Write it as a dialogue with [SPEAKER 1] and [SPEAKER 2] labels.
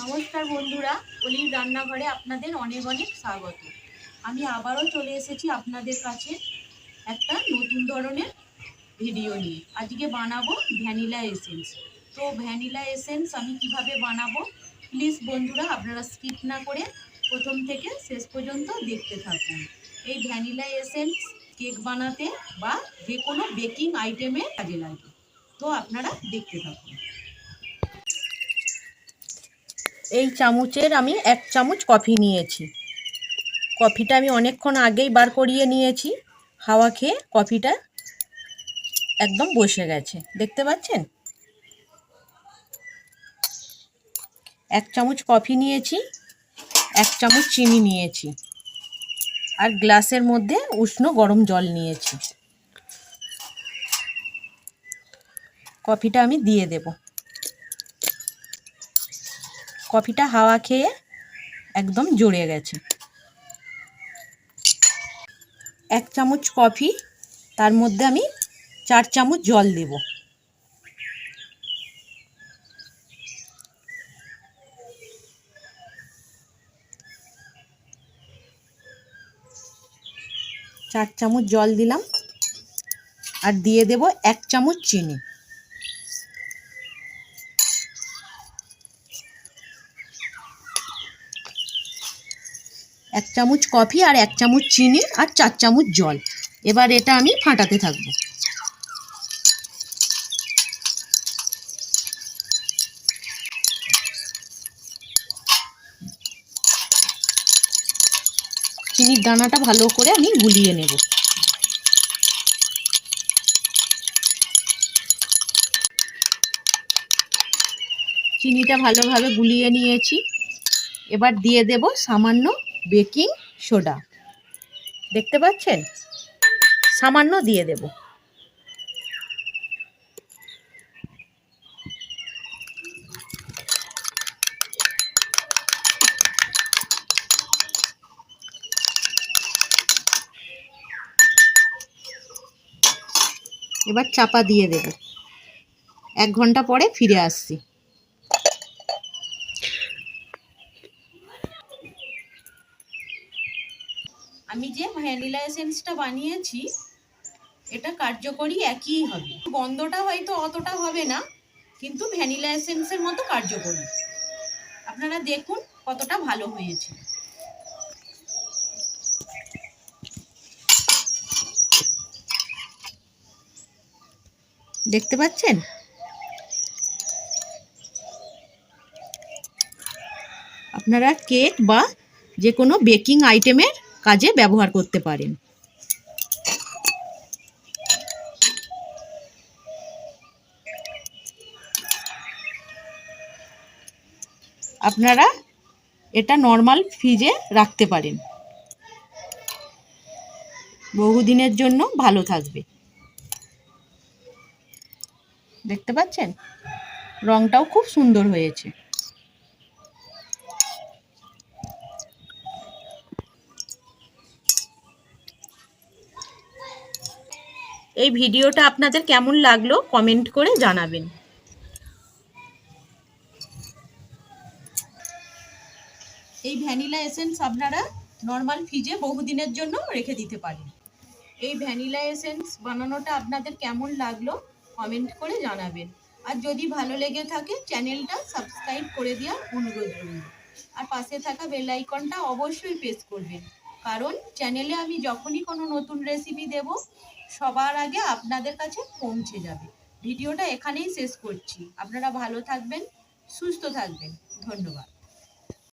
[SPEAKER 1] নমস্কার বন্ধুরা অলির রান্নাঘরে আপনাদের অনেক অনেক স্বাগত। আমি আবারও চলে এসেছি আপনাদের কাছে একটা নতুন ধরনের ভিডিও নিয়ে। আজকে বানাবো ভ্যানিলা এসেন্স। তো ভ্যানিলা এসেন্স আমি কীভাবে বানাবো প্লিজ বন্ধুরা আপনারা স্কিপ না করে প্রথম থেকে শেষ পর্যন্ত দেখতে থাকুন। এই ভ্যানিলা এসেন্স কেক বানাতে বা যে কোনো বেকিং আইটেমে কাজে লাগে। তো আপনারা দেখতে থাকুন। এই চামচের আমি এক চামচ কফি নিয়েছি। কফিটা আমি অনেকক্ষণ আগেই বার করিয়ে নিয়েছি। হাওয়া খেয়ে কফিটা একদম বসে গেছে। দেখতে পাচ্ছেন? এক চামচ কফি নিয়েছি, এক চামচ চিনি নিয়েছি আর গ্লাসের মধ্যে উষ্ণ গরম জল নিয়েছি। কফিটা আমি দিয়ে দেবো। কফিটা হাওয়া খেয়ে একদম জড়ে গেছে। এক চামচ কফি, তার মধ্যে আমি চার চামচ জল দেব। চার চামচ জল দিলাম। আর দিয়ে দেব এক চামচ চিনি। এক চামচ কফি আর এক চামচ চিনি আর চার চামচ জল। এবার এটা আমি ফাটাতে থাকব। চিনির দানাটা ভালো করে আমি গুলিয়ে নেব। চিনিটা ভালোভাবে গুলিয়ে নিয়েছি। এবার দিয়ে দেব সামান্য বেকিং সোডা। দেখতে পাচ্ছেন? সামান্য দিয়ে দেব। এবার চাপা দিয়ে দেব। এক ঘণ্টা পরে ফিরে আসছি আমি যে ভ্যানিলা এসেন্সটা বানিয়েছি, এটা কার্যকরী একই হবে। গন্ধটা হয়তো অতটা হবে না, কিন্তু ভ্যানিলা এসেন্সের মতো কার্যকরী। আপনারা দেখুন কতটা ভালো হয়েছে। দেখতে পাচ্ছেন? আপনারা কেক বা যে কোনো বেকিং আইটেমের কাজে ব্যবহার করতে পারেন। আপনারা এটা নর্মাল ফ্রিজে রাখতে পারেন। বহুদিনের জন্য ভালো থাকবে। দেখতে পাচ্ছেন? রংটাও খুব সুন্দর হয়েছে। এই ভিডিওটা আপনাদের কেমন লাগল কমেন্ট করে জানাবেন। এই ভ্যানিলা এসেন্স আপনারা নর্মাল ফ্রিজে বহুদিনের জন্য রেখে দিতে পারেন। এই ভ্যানিলা এসেন্স বানানোটা আপনাদের কেমন লাগল কমেন্ট করে জানাবেন। আর যদি ভালো লেগে থাকে চ্যানেলটা সাবস্ক্রাইব করে দেওয়ার অনুরোধ রইল। আর পাশে থাকা বেল আইকনটা অবশ্যই প্রেস করবেন। কারণ চ্যানেলে আমি যখনই কোনো নতুন রেসিপি দেব সবার আগে আপনাদের কাছে পৌঁছে যাবে। ভিডিওটা এখানেই শেষ করছি। আপনারা ভালো থাকবেন, সুস্থ থাকবেন। ধন্যবাদ।